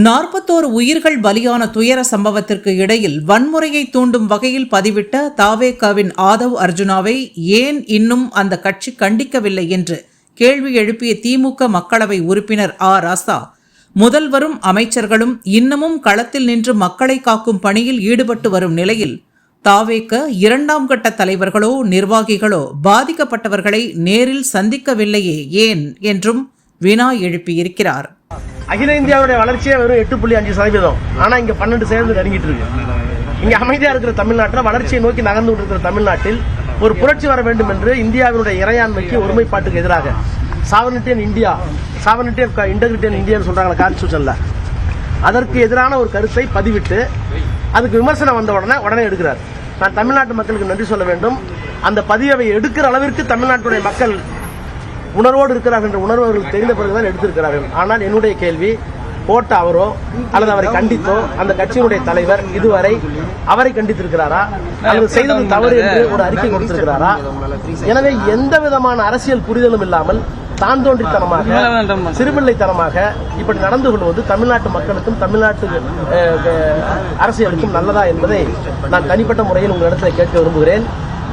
நாற்பத்தோரு உயிர்கள் பலியான துயர சம்பவத்திற்கு இடையில் வன்முறையை தூண்டும் வகையில் பதிவிட்ட தாவேகாவின் ஆதவ் அர்ஜுனாவை ஏன் இன்னும் அந்த கட்சி கண்டிக்கவில்லை என்று கேள்வி எழுப்பிய திமுக மக்களவை உறுப்பினர் ஆ. ராசா முதல்வரும் அமைச்சர்களும் இன்னமும் களத்தில் நின்று மக்களை காக்கும் பணியில் ஈடுபட்டு வரும் நிலையில் தாவேக்க இரண்டாம் கட்ட தலைவர்களோ நிர்வாகிகளோ பாதிக்கப்பட்டவர்களை நேரில் சந்திக்கவில்லையே ஏன் என்றும் வினா எழுப்பியிருக்கிறார். அகில இந்தியாவுடைய வளர்ச்சியே வெறும் எட்டு புள்ளி அஞ்சு சதவீதம். ஆனா இங்க பன்னெண்டு சேர்ந்து நெருங்கிட்டு இருக்கு. இங்க அமைதியா இருக்கிற தமிழ்நாட்டில் வளர்ச்சியை நோக்கி நகர்ந்து கொண்டிருக்கிற தமிழ்நாட்டில் ஒரு புரட்சி வர வேண்டும் என்று இந்தியாவினுடைய இறையாண்மைக்கு ஒருமைப்பாட்டுக்கு எதிராக சாவனிட்டியன் இந்தியா சாவனிட்டியன் இன்டெகிரிட்டியன் இந்தியான்னு சொல்றாங்க கான்ஸ்டியூஷன்ல அதற்கு எதிரான ஒரு கருத்தை பதிவிட்டு அதுக்கு விமர்சனம் வந்த உடனே உடனே எடுக்கிறார். நான் தமிழ்நாட்டு மக்களுக்கு நன்றி சொல்ல வேண்டும். அந்த பதிவை எடுக்கிற அளவிற்கு தமிழ்நாட்டுடைய மக்கள் உணர்வோடு இருக்கிறார்கள் என்ற உணர்வு அவர்கள் தெரிந்த பிறகுதான் எடுத்திருக்கிறார்கள். ஆனால் என்னுடைய கேள்வி போட்ட அவரோ அல்லது அவரை கண்டித்தோ அந்த கட்சியினுடைய தலைவர் இதுவரை அவரை கண்டித்திருக்கிறாரா? அல்லது செய்தது தவறு என்று ஒரு அறிக்கை கொடுத்திருக்கிறாரா? எனவே எந்த விதமான அரசியல் புரிதலும் இல்லாமல் தான் தோன்றித்தனமாக சிறுபிள்ளைத்தனமாக இப்படி நடந்து கொள்வது தமிழ்நாட்டு மக்களுக்கும் தமிழ்நாட்டு அஹ், அரசியலுக்கும் நல்லதா என்பதை நான் தனிப்பட்ட முறையில் உங்களிடத்தில் கேட்க விரும்புகிறேன்.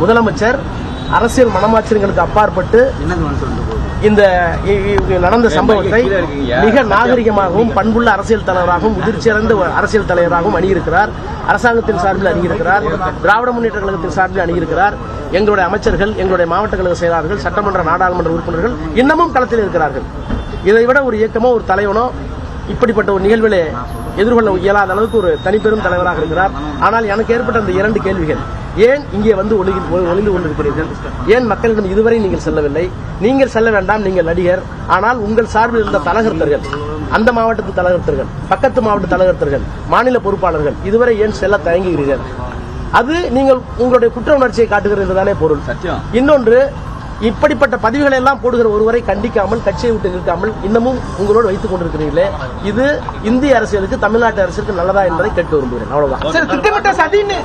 முதலமைச்சர் அரசியல் மனமாச்சரியங்களுக்கு அப்பாற்பட்டு இந்த நடந்த சம்பவத்தை மிக நாகரிகமாகவும் பண்புள்ள அரசியல் தலைவராகவும் முதிர்ச்சியடைந்த அரசியல் தலைவராகவும் அணியிருக்கிறார். அரசாங்கத்தின் சார்பில் அணியிருக்கிறார். திராவிட முன்னேற்ற கழகத்தின் சார்பில் அணியிருக்கிறார். எங்களுடைய அமைச்சர்கள் எங்களுடைய மாவட்ட கழக செயலாளர்கள் சட்டமன்ற நாடாளுமன்ற உறுப்பினர்கள் இன்னமும் களத்தில் இருக்கிறார்கள். இதை விட ஒரு இயக்கமோ ஒரு தலைவனோ இப்படிப்பட்ட ஒரு நிகழ்விலே எதிர்கொள்ள இயலாத அளவுக்கு ஒரு தனிப்பெரும் தலைவராக இருக்கிறார். ஆனால் எனக்கு ஏற்பட்ட அந்த இரண்டு கேள்விகள் ஏன் இங்கே வந்து ஒளிந்து கொண்டிருக்கிறீர்கள்? ஏன் மக்களிடம் இதுவரை நீங்கள் செல்லவில்லை? நீங்கள் செல்ல வேண்டாம் நீங்கள் நடிகர். ஆனால் உங்கள் சார்பில் இருந்த தலகர்த்தர்கள் அந்த மாவட்டத்து தலகர்த்தர்கள் பக்கத்து மாவட்ட தலகர்த்தர்கள் மாநில பொறுப்பாளர்கள் இதுவரை ஏன் செல்ல தயங்குகிறீர்கள்? அது நீங்கள் உங்களுடைய குற்ற உணர்ச்சியை காட்டுகிறது தானே பொருள். இன்னொன்று இப்படிப்பட்ட பதிவுகளை எல்லாம் போடுகிற ஒருவரை கண்டிக்காமல் கட்சியை விட்டு நிற்காமல் இன்னமும் உங்களோடு வைத்துக் கொண்டிருக்கிறீர்களே. இது இந்திய அரசியலுக்கு தமிழ்நாட்டு அரசுக்கு நல்லதா என்பதை கேட்டு விரும்புகிறேன். அவ்வளவுதான். திட்டமிட்ட சதின்னு